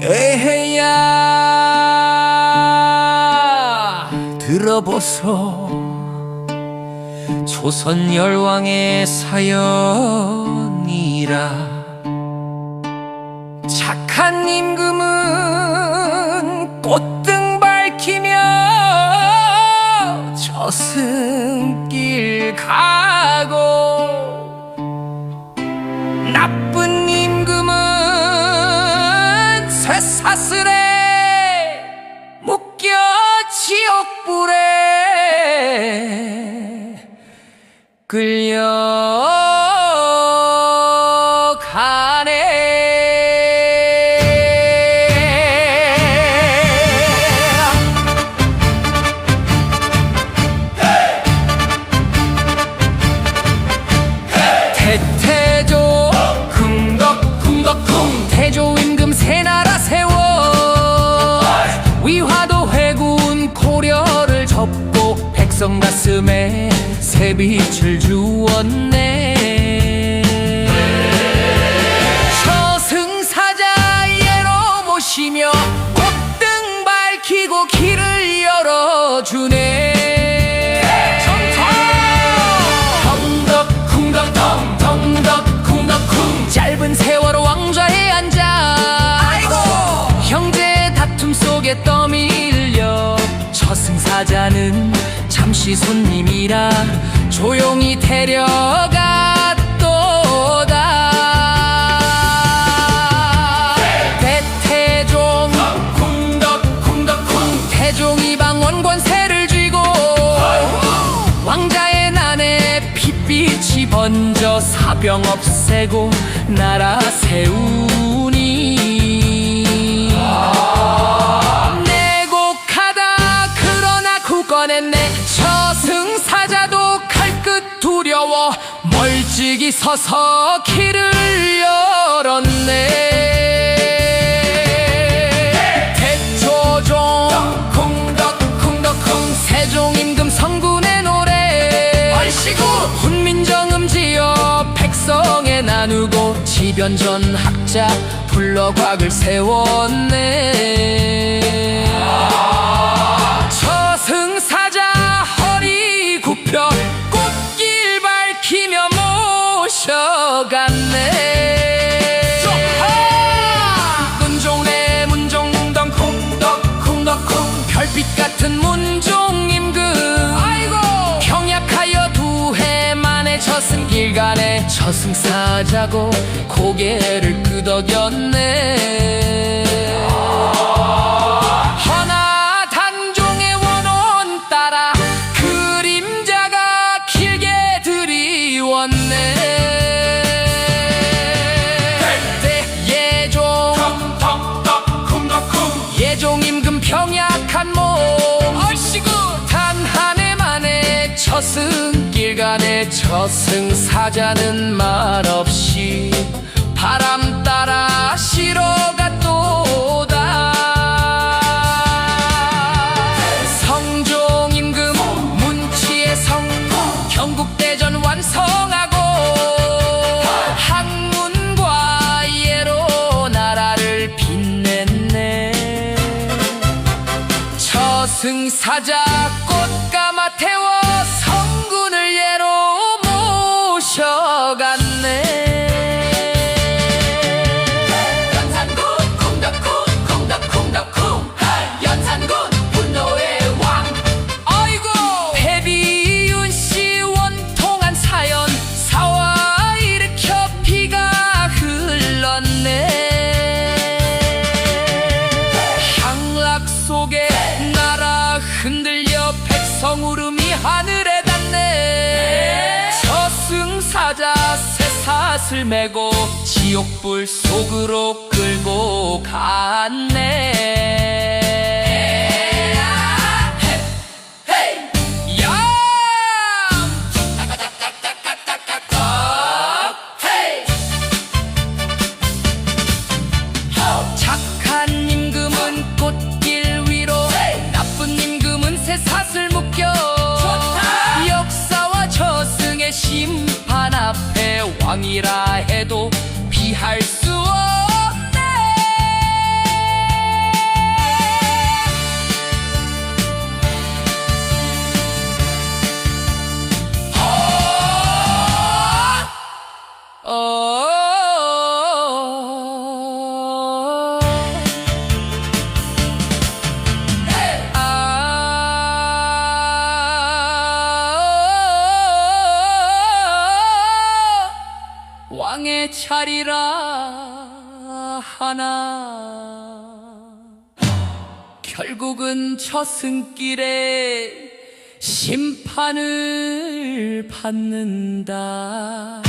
에헤야 들어보소. 조선 열왕의 사연이라. 착한 임금은 꽃등 밝히며 저승길 가고 지옥불에 끌려 가슴에 새빛을 주었네. 저승사자 예로 모시며 꽃등 밝히고 길을 열어주네. 덩덕쿵덕 덩 덩덕쿵덕쿵 짧은 세월 왕좌에 앉아 형제 다툼 속에 떠밀려 저승사자는 잠시 손님이라 조용히 데려갔도다. 대태종 쿵덕 쿵덕 쿵 태종 이 방 원 권세를 쥐고 왕자의 난에 핏빛이 번져 사병 없애고 나라 세우 멀찍이 서서 길을 열었네. 대초종 쿵덕쿵덕쿵 세종 임금 성군의 노래. 얼씨구! 훈민정음 지어 백성에 나누고 지변전 학자 불러 곽을 세웠네 저승길 가네 저승사자고 고개를 끄덕였네 가네 저승사자는 말없이 바람 따라 실어갔도다. 성종 임금 문치의 성 경국대전 완성하고 학문과 예로 나라를 빛냈네. 저승사자 속에 나라 흔들려 백성 울음이 하늘에 닿네. 저승사자 새사슬 메고 지옥불 속으로 끌고 갔네 차리라 하나. 결국은 저승길에 심판을 받는다.